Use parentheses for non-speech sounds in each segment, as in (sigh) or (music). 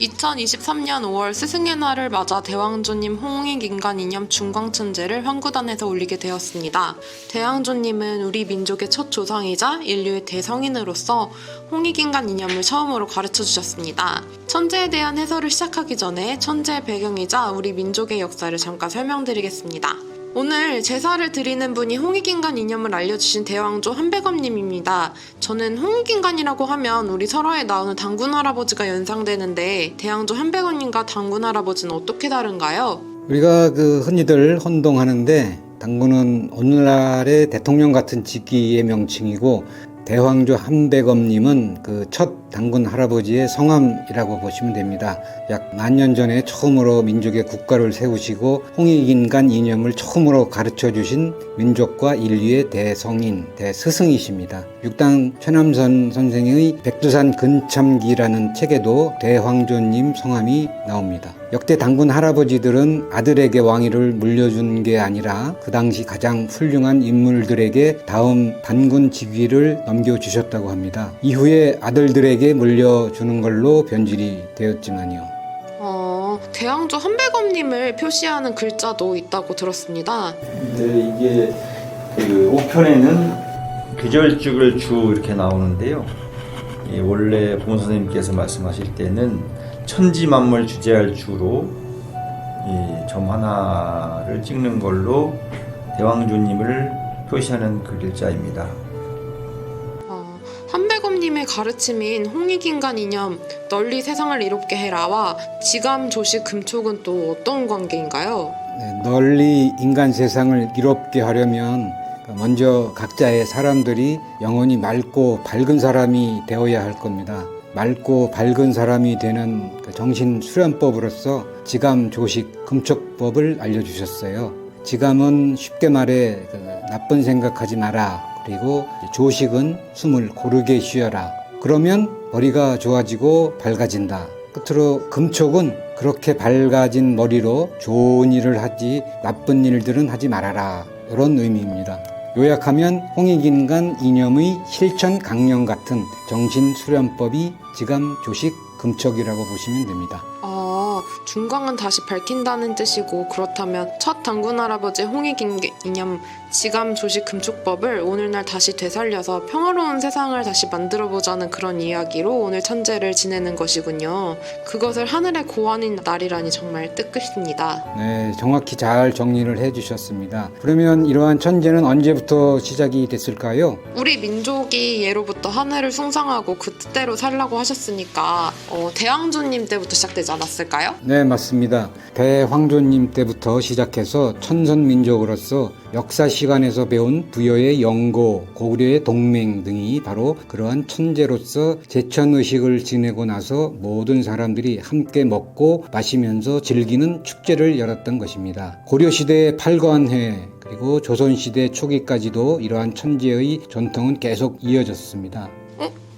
2023년 5월 스승의 날을 맞아 대왕조님 홍익 인간 이념 중광천제를 황구단에서 올리게 되었습니다. 대왕조님은 우리 민족의 첫 조상이자 인류의 대성인으로서 홍익 인간 이념을 처음으로 가르쳐 주셨습니다. 천재에 대한 해설을 시작하기 전에 천재의 배경이자 우리 민족의 역사를 잠깐 설명드리겠습니다. 오늘 제사를 드리는 분이 홍익인간 이념을 알려주신 대왕조 한백엄님입니다. 저는 홍익인간이라고 하면 우리 설화에 나오는 당군 할아버지가 연상되는데 대왕조 한백엄님과 당군 할아버지는 어떻게 다른가요? 우리가 그 흔히들 혼동하는데 당군은 오늘날의 대통령 같은 직기의 명칭이고 대황조 한백엄님은 그 첫 당군 할아버지의 성함이라고 보시면 됩니다. 약 만 년 전에 처음으로 민족의 국가를 세우시고 홍익인간 이념을 처음으로 가르쳐 주신 민족과 인류의 대성인, 대스승이십니다. 육당 최남선 선생의 백두산 근참기라는 책에도 대황조님 성함이 나옵니다. 역대 당군 할아버지들은 아들에게 왕위를 물려준 게 아니라 그 당시 가장 훌륭한 인물들에게 다음 단군 직위를 넘겨주셨다고 합니다. 이후에 아들들에게 물려주는 걸로 변질이 되었지만요. 어, 대왕조 한백엄님을 표시하는 글자도 있다고 들었습니다. 네, 이게 그 우편에는 귀절죽을 주 이렇게 나오는데요. 이 원래 부모 선생님께서 말씀하실 때는 천지 만물 주제할 주로 이점 하나를 찍는 걸로 대왕조님을 표시하는 그 글자입니다. 어, 한백엄님의 가르침인 홍익인간 이념 널리 세상을 이롭게 해라와 지감 조식 금촉은 또 어떤 관계인가요? 네, 널리 인간 세상을 이롭게 하려면 먼저 각자의 사람들이 영혼이 맑고 밝은 사람이 되어야 할 겁니다. 맑고 밝은 사람이 되는 그 정신 수련법으로서 지감 조식 금촉법을 알려주셨어요. 지감은 쉽게 말해 그 나쁜 생각하지 마라. 그리고 조식은 숨을 고르게 쉬어라. 그러면 머리가 좋아지고 밝아진다. 끝으로 금촉은 그렇게 밝아진 머리로 좋은 일을 하지 나쁜 일들은 하지 말아라. 이런 의미입니다. 요약하면 홍익인간 이념의 실천 강령 같은 정신 수련법이 지감 조식 금촉이라고 보시면 됩니다. 아, 중광은 다시 밝힌다는 뜻이고 그렇다면 첫 당군 할아버지 홍익인 이념 지감 조식 금촉법을 오늘날 다시 되살려서 평화로운 세상을 다시 만들어 보자는 그런 이야기로 오늘 천재를 지내는 것이군요. 그것을 하늘의 고환인 날이라니 정말 뜻깊습니다. 네, 정확히 잘 정리를 해 주셨습니다. 그러면 이러한 천재는 언제부터 시작이 됐을까요? 우리 민족이 예로부터 하늘을 숭상하고 그 뜻대로 살라고 하셨으니까 어, 대왕조님 때부터 시작되지 않았을까요? 네, 맞습니다. 대황조님 때부터 시작해서 천선민족으로서 역사 시간에서 배운 부여의 영고, 고구려의 동맹 등이 바로 그러한 천재로서 제천의식을 지내고 나서 모든 사람들이 함께 먹고 마시면서 즐기는 축제를 열었던 것입니다. 고려시대의 팔관회, 그리고 조선시대 초기까지도 이러한 천재의 전통은 계속 이어졌습니다.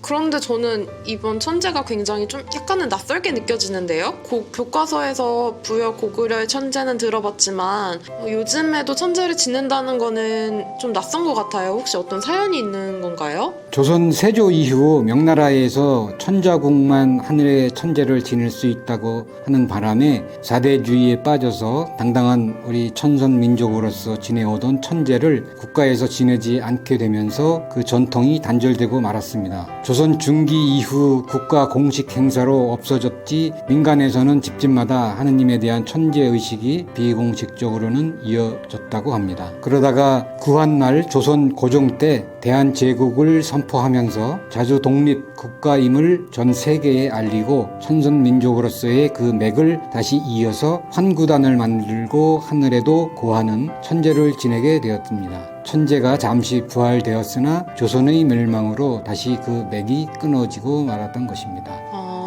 어? 그런데 저는 이번 천재가 굉장히 좀 약간은 낯설게 느껴지는데요. 고, 교과서에서 부여 고구려의 천재는 들어봤지만 어, 요즘에도 천재를 지낸다는 거는 좀 낯선 것 같아요. 혹시 어떤 사연이 있는 건가요? 조선 세조 이후 명나라에서 천자국만 하늘의 천재를 지낼 수 있다고 하는 바람에 사대주의에 빠져서 당당한 우리 천선 민족으로서 지내오던 천재를 국가에서 지내지 않게 되면서 그 전통이 단절되고 말았습니다. 조선 중기 이후 국가 공식 행사로 없어졌지 민간에서는 집집마다 하느님에 대한 천재 의식이 비공식적으로는 이어졌다고 합니다. 그러다가 구한말 조선 고종 때 대한제국을 선포하면서 자주 독립 국가임을 전 세계에 알리고 천선 민족으로서의 그 맥을 다시 이어서 환구단을 만들고 하늘에도 고하는 천재를 지내게 되었습니다. 천재가 잠시 부활되었으나 조선의 멸망으로 다시 그 맥이 끊어지고 말았던 것입니다.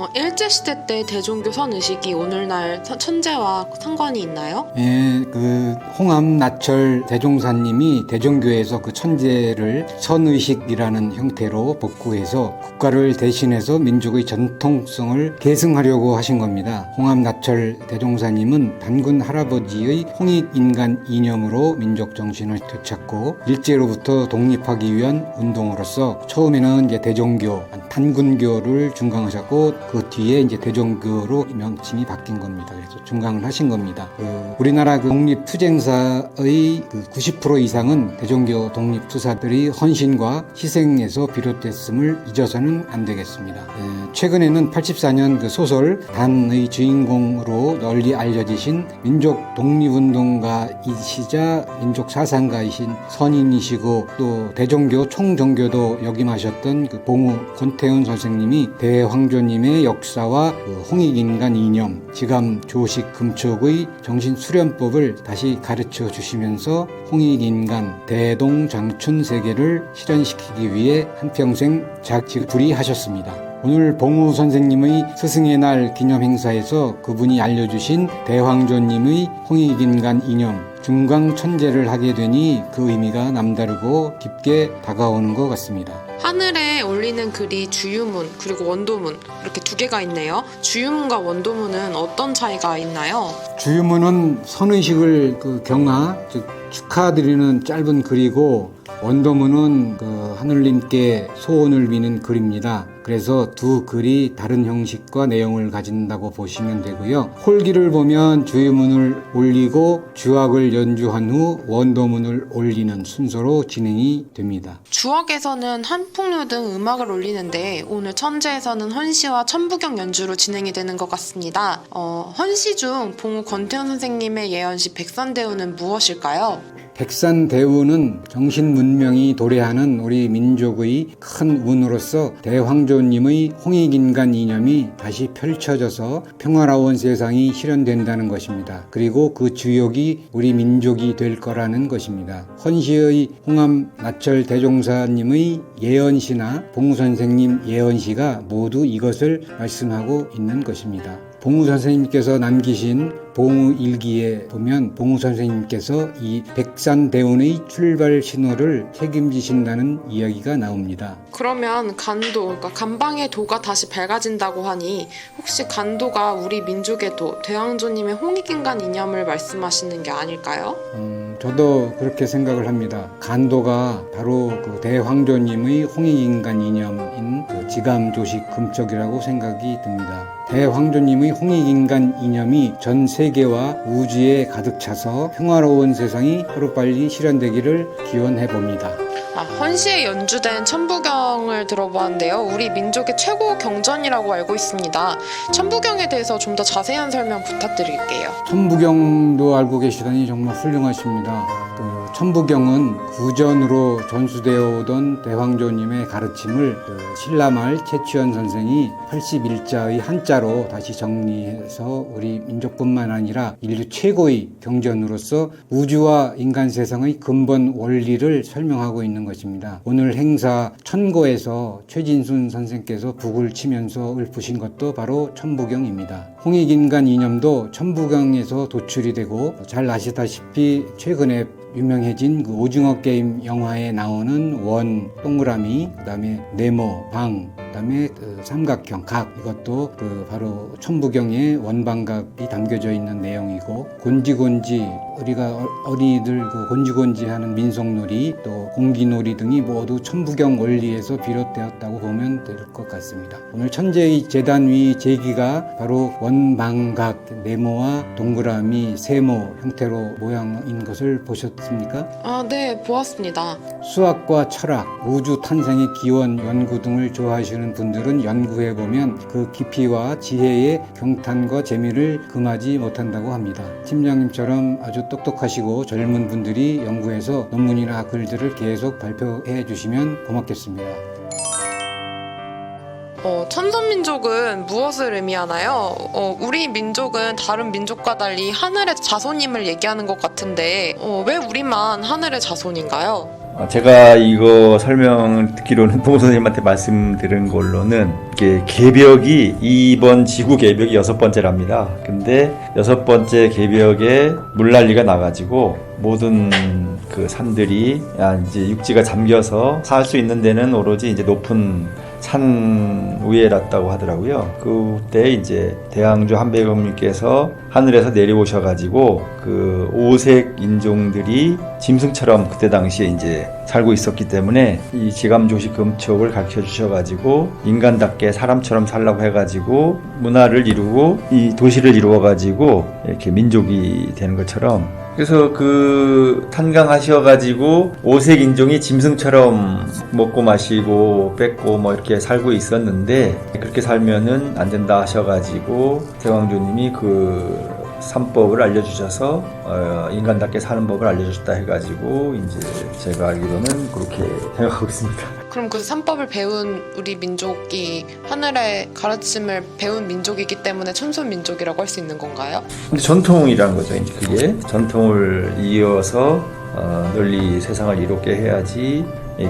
어, 일제시대 때 대종교 선의식이 오늘날 서- 천재와 상관이 있나요? 예, 그 홍암 나철 대종사님이 대종교에서 그 천재를 선의식이라는 형태로 복구해서 국가를 대신해서 민족의 전통성을 계승하려고 하신 겁니다. 홍암 나철 대종사님은 단군 할아버지의 홍익 인간 이념으로 민족 정신을 되찾고 일제로부터 독립하기 위한 운동으로서 처음에는 이제 대종교, 단군교를 중강하셨고 그그 뒤에 이제 대종교로 명칭이 바뀐 겁니다. 그래서 중강을 하신 겁니다. 그 우리나라 그 독립투쟁사의 그 90% 이상은 대종교 독립투사들이 헌신과 희생에서 비롯됐음을 잊어서는 안 되겠습니다. 에, 최근에는 84년 그 소설 단의 주인공으로 널리 알려지신 민족 독립운동가이시자 민족 사상가이신 선인이시고 또 대종교 총정교도 역임하셨던 그 봉우 권태훈 선생님이 대황조님의 역사와 그 홍익인간 이념, 지감 조식 금촉의 정신 수련법을 다시 가르쳐 주시면서 홍익인간 대동장춘 세계를 실현시키기 위해 한평생 작지불이하셨습니다. 오늘 봉우 선생님의 스승의 날 기념 행사에서 그분이 알려주신 대황조님의 홍익인간 이념 중광 천재를 하게 되니 그 의미가 남다르고 깊게 다가오는 것 같습니다. 하늘에 올리는 글이 주유문 그리고 원도문 이렇게 두 개가 있네요. 주유문과 원도문은 어떤 차이가 있나요? 주유문은 선의식을 그 경하 즉 축하드리는 짧은 글이고 원도문은 그 하늘님께 소원을 비는 글입니다. 그래서 두 글이 다른 형식과 내용을 가진다고 보시면 되고요. 홀기를 보면 주유문을 올리고 주악을 연주한 후 원도문을 올리는 순서로 진행이 됩니다. 주악에서는 한풍류 등 음악을 올리는데 오늘 천재에서는 헌시와 천부경 연주로 진행이 되는 것 같습니다. 어, 헌시 중 봉우 권태훈 선생님의 예언시 백선대우는 무엇일까요? 백산대우는 정신문명이 도래하는 우리 민족의 큰 운으로서 대황조님의 홍익인간 이념이 다시 펼쳐져서 평화로운 세상이 실현된다는 것입니다. 그리고 그 주역이 우리 민족이 될 거라는 것입니다. 헌시의 홍암 나철 대종사님의 예언시나 봉우 선생님 예언시가 모두 이것을 말씀하고 있는 것입니다. 봉우 선생님께서 남기신 봉우 일기에 보면 봉우 선생님께서 이 백산대운의 출발 신호를 책임지신다는 이야기가 나옵니다. 그러면 간도, 그러니까 간방의 도가 다시 밝아진다고 하니 혹시 간도가 우리 민족의 도, 대왕조님의 홍익인간 이념을 말씀하시는 게 아닐까요? 음, 저도 그렇게 생각을 합니다. 간도가 바로 그 대황조님의 홍익인간 이념인 그 지감조식 금쪽이라고 생각이 듭니다. 대황조님의 홍익인간 이념이 전 세계와 우주에 가득 차서 평화로운 세상이 하루빨리 실현되기를 기원해 봅니다. 아, 헌시에 연주된 천부경을 들어보았는데요. 우리 민족의 최고 경전이라고 알고 있습니다. 천부경에 대해서 좀 더 자세한 설명 부탁드릴게요. 천부경도 알고 계시다니 정말 훌륭하십니다. 그 천부경은 구전으로 전수되어 오던 대황조님의 가르침을 그 신라말 최치원 선생이 81자의 한자로 다시 정리해서 우리 민족뿐만 아니라 인류 최고의 경전으로서 우주와 인간 세상의 근본 원리를 설명하고 있는 것입니다. 오늘 행사 천고에서 최진순 선생께서 북을 치면서 읊으신 것도 바로 천부경입니다. 홍익인간 이념도 천부경에서 도출이 되고 잘 아시다시피 최근에 유명해진 그 오징어 게임 영화에 나오는 원 동그라미 그다음에 네모 방 그다음에 그 삼각형 각 이것도 그 바로 천부경의 원방각이 담겨져 있는 내용이고 곤지곤지 우리가 어- 어린이들 그 곤지곤지 하는 민속놀이 또 공기놀이 등이 모두 천부경 원리에서 비롯되었다고 보면 될 것 같습니다. 오늘 천재의 재단 위 제기가 바로 원방각 네모와 동그라미 세모 형태로 모양인 것을 보셨습니까? 아, 네, 보았습니다. 수학과 철학, 우주 탄생의 기원 연구 등을 좋아하시는 분들은 연구해 보면 그 깊이와 지혜의 경탄과 재미를 금하지 못한다고 합니다. 팀장님처럼 아주 똑똑하시고 젊은 분들이 연구해서 논문이나 글들을 계속 발표해 주시면 고맙겠습니다. 어, 천선민족은 무엇을 의미하나요? 어, 우리 민족은 다른 민족과 달리 하늘의 자손임을 얘기하는 것 같은데 어, 왜 우리만 하늘의 자손인가요? 어, 제가 이거 설명 듣기로는 (laughs) 동호 선생님한테 말씀드린 걸로는 이게 개벽이 이번 지구 개벽이 여섯 번째랍니다. 근데 여섯 번째 개벽에 물난리가 나가지고 모든 그 산들이 아, 이제 육지가 잠겨서 살 수 있는 데는 오로지 이제 높은 산 위에 났다고 하더라고요. 그때 이제 대항주 한백음님께서 하늘에서 내려오셔가지고 그 오색 인종들이 짐승처럼 그때 당시에 이제 살고 있었기 때문에 이 지감조식 금촉을 가르쳐 주셔가지고 인간답게 사람처럼 살라고 해가지고 문화를 이루고 이 도시를 이루어가지고 이렇게 민족이 되는 것처럼 그래서 그 탄강하셔가지고 오색 인종이 짐승처럼 먹고 마시고 뺏고 뭐 이렇게 살고 있었는데 그렇게 살면은 안 된다 하셔가지고 대왕조님이 그 삼법을 알려주셔서 어, 인간답게 사는 법을 알려주셨다 해가지고 이제 제가 알기로는 그렇게 생각하고 있습니다. 그럼 그 삼법을 배운 우리 민족이 하늘의 가르침을 배운 민족이기 때문에 천손 민족이라고 할 수 있는 건가요? 근데 전통이라는 거죠. 이제 그게 전통을 이어서 어, 널리 세상을 이롭게 해야지 이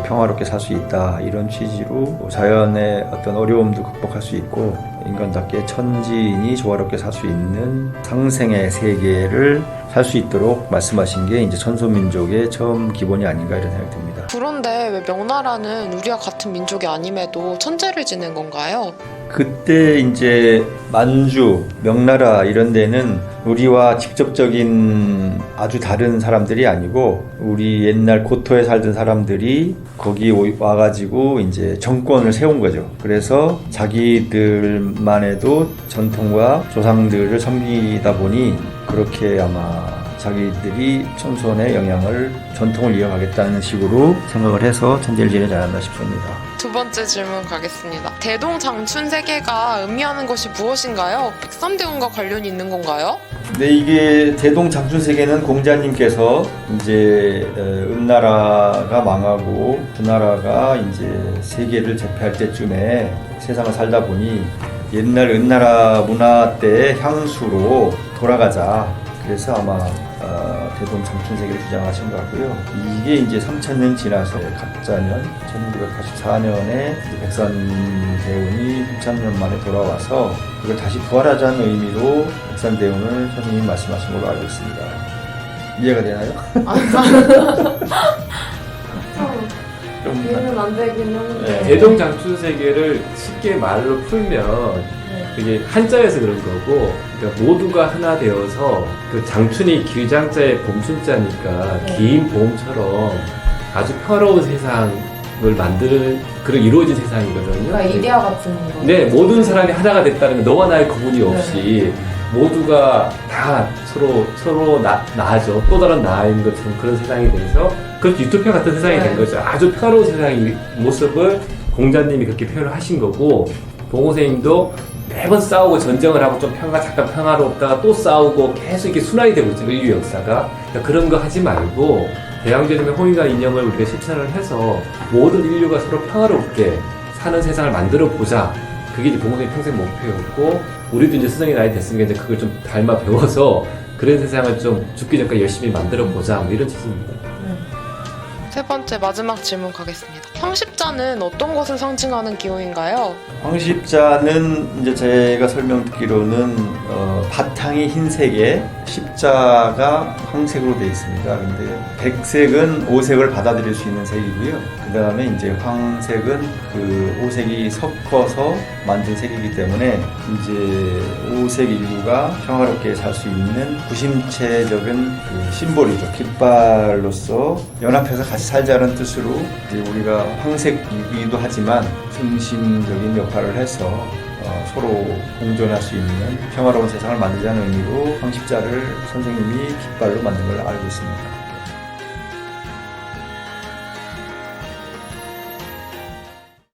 평화롭게 살 수 있다 이런 취지로 자연의 어떤 어려움도 극복할 수 있고 인간답게 천지인이 조화롭게 살 수 있는 상생의 세계를 살 수 있도록 말씀하신 게 이제 천소민족의 처음 기본이 아닌가 이런 생각이 듭니다. 그런데 왜 명나라는 우리와 같은 민족이 아님에도 천재를 지낸 건가요? 그때 이제 만주, 명나라 이런 데는 우리와 직접적인 아주 다른 사람들이 아니고 우리 옛날 고토에 살던 사람들이 거기 오- 와가지고 이제 정권을 세운 거죠. 그래서 자기들만의도 전통과 조상들을 섬기다 보니 그렇게 아마 자기들이 천손의 영향을 전통을 이어가겠다는 식으로 생각을 해서 천재를 지내지 않았나 싶습니다. 두 번째 질문 가겠습니다. 대동장춘 세계가 의미하는 것이 무엇인가요? 백삼대운과 관련이 있는 건가요? 네, 이게 대동 장춘 세계는 공자님께서 이제 어, 은나라가 망하고 주나라가 이제 세계를 제패할 때쯤에 세상을 살다 보니 옛날 은나라 문화 때의 향수로 돌아가자. 그래서 아마 어, 대동 장춘 세계를 주장하신 것 같고요. 이게 이제 3천년 지나서 갑자년 1984년에 백산대운이 6천년 만에 돌아와서 이걸 다시 부활하자는 의미로 백산대운을 선생님이 말씀하신 걸로 알고 있습니다. 이해가 되나요? (laughs) 좀 이해는 안 되긴 하는데. 네. 대동 장춘 세계를 쉽게 말로 풀면 그게 한자에서 그런 거고 그러니까 모두가 하나 되어서 그 장춘이 길장자의 봄춘자니까 네. 긴 봄처럼 아주 평화로운 세상을 만드는 그런 이루어진 세상이거든요. 그러니까 이데아 같은 거. 네, 모든 사람이 하나가 됐다는 너와 나의 구분이 없이 모두가 다 서로 서로 나, 나아져 또 다른 나인 것처럼 그런 세상이 돼서 그렇게 유토피아 같은 세상이 네. 된 거죠. 아주 평화로운 세상의 모습을 공자님이 그렇게 표현을 하신 거고 봉호생님도 매번 싸우고 전쟁을 하고 좀 평화 잠깐 평화롭다가 또 싸우고 계속 이렇게 순환이 되고 있죠 인류 역사가 그러니까 그런 거 하지 말고 대왕제님의 홍인과 이념을 우리가 실천을 해서 모든 인류가 서로 평화롭게 사는 세상을 만들어 보자. 그게 이제 봉선이 평생 목표였고 우리도 이제 스승의 나이 됐으니까 이제 그걸 좀 닮아 배워서 그런 세상을 좀 죽기 전까지 열심히 만들어 보자. 뭐 이런 취지입니다. 세 번째 마지막 질문 가겠습니다. 황십자는 어떤 것을 상징하는 기호인가요? 황십자는 이제 제가 설명 듣기로는 어, 바탕이 흰색에 십자가 황색으로 되어 있습니다. 근데 백색은 오색을 받아들일 수 있는 색이고요. 그 다음에 이제 황색은 그 오색이 섞어서 만든 색이기 때문에 이제 오색 인류가 평화롭게 살 수 있는 구심체적인 그 심볼이죠. 깃발로서 연합해서 같이 살자는 뜻으로 이제 우리가 황색이기도 하지만 중심적인 역할을 해서 어, 서로 공존할 수 있는 평화로운 세상을 만들자는 의미로 황십자를 선생님이 깃발로 만든 걸로 알고 있습니다.